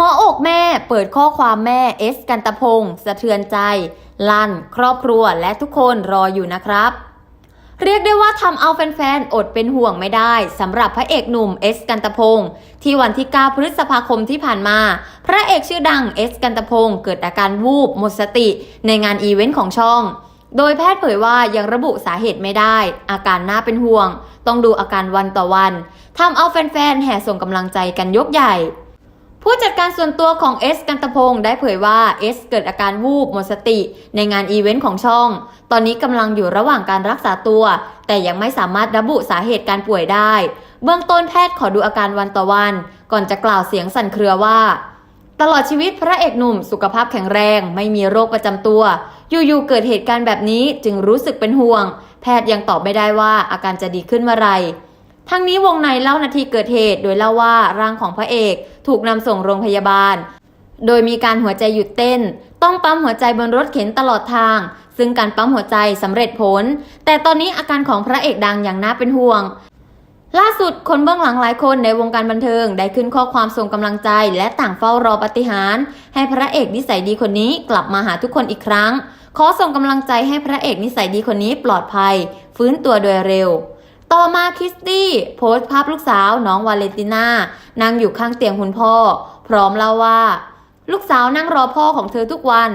หัวอกแม่เปิดข้อความแม่เอสกันตะพงศ์สะเทือนใจ ลั่น ครอบครัวและทุกคนรออยู่นะครับ เรียกได้ว่าทำเอาแฟนๆ อดเป็นห่วงไม่ได้สำหรับพระเอกหนุ่มเอสกันตะพงศ์ที่วันที่ 9 พฤษภาคมที่ผ่านมา พระเอกชื่อดังเอสกันตะพงศ์เกิดอาการวูบหมดสติ ในงานอีเวนต์ของช่อง โดยแพทย์เผยว่ายังระบุสาเหตุไม่ได้ อาการน่าเป็นห่วง ต้องดูอาการวันต่อวันทำเอาแฟนๆ แห่ส่งกำลังใจกันยกใหญ่ ผู้จัดการส่วนตัวของเอสกันตพงศ์ได้เผยว่าเอสเกิดอาการวูบหมดสติ ในงานอีเวนต์ของช่อง ตอนนี้กำลังอยู่ระหว่างการรักษาตัว แต่ยังไม่สามารถระบุสาเหตุการป่วยได้ เบื้องต้นแพทย์ขอดูอาการวันต่อวัน ก่อนจะกล่าวเสียงสั่นเครือว่า ตลอดชีวิตพระเอกหนุ่มสุขภาพแข็งแรง ไม่มีโรคประจำตัว อยู่ๆเกิดเหตุการณ์แบบนี้จึงรู้สึกเป็นห่วง แพทย์ยังตอบไม่ได้ว่าอาการจะดีขึ้นเมื่อไหร่ ทั้งนี้วงในเล่านาทีเกิดเหตุ โดยเล่าว่าร่างของพระเอกถูกนำส่งโรงพยาบาล โดยมีการหัวใจหยุดเต้น ต้องปั๊มหัวใจบนรถเข็นตลอดทาง ซึ่งการปั๊มหัวใจสำเร็จผล แต่ตอนนี้อาการของพระเอกดังอย่างน่าเป็นห่วงล่าสุดคนเบื้องหลังหลายคนในวงการบันเทิงได้ขึ้นข้อความส่งกำลังใจ และต่างเฝ้ารอปฏิหารให้พระเอกนิสัยดีคนนี้กลับมาหาทุกคนอีกครั้ง ขอส่งกำลังใจให้พระเอกนิสัยดีคนนี้ปลอดภัย ฟื้นตัวโดยเร็ว ต่อมาคิสตี้โพสต์ภาพลูกสาวน้องวาเลนติน่านั่งอยู่ข้างเตียงคุณพ่อ พร้อมเล่าว่า ลูกสาวนั่งรอพ่อของเธอทุกวัน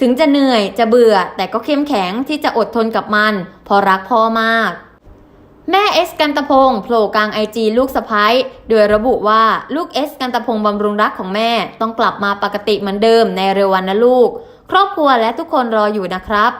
ถึงจะเหนื่อยจะเบื่อ แต่ก็เข้มแข็งที่จะอดทนกับมันเพราะรักพ่อมาก แม่เอสกันตะพงศ์โผล่กลางไอจีลูกสะพ้ายโดยระบุว่าลูกเอสกันตะพงศ์บำรุงรักของแม่ ต้องกลับมาปกติเหมือนเดิมในเร็ววันนะลูก ครอบครัวและทุกคนรออยู่นะครับ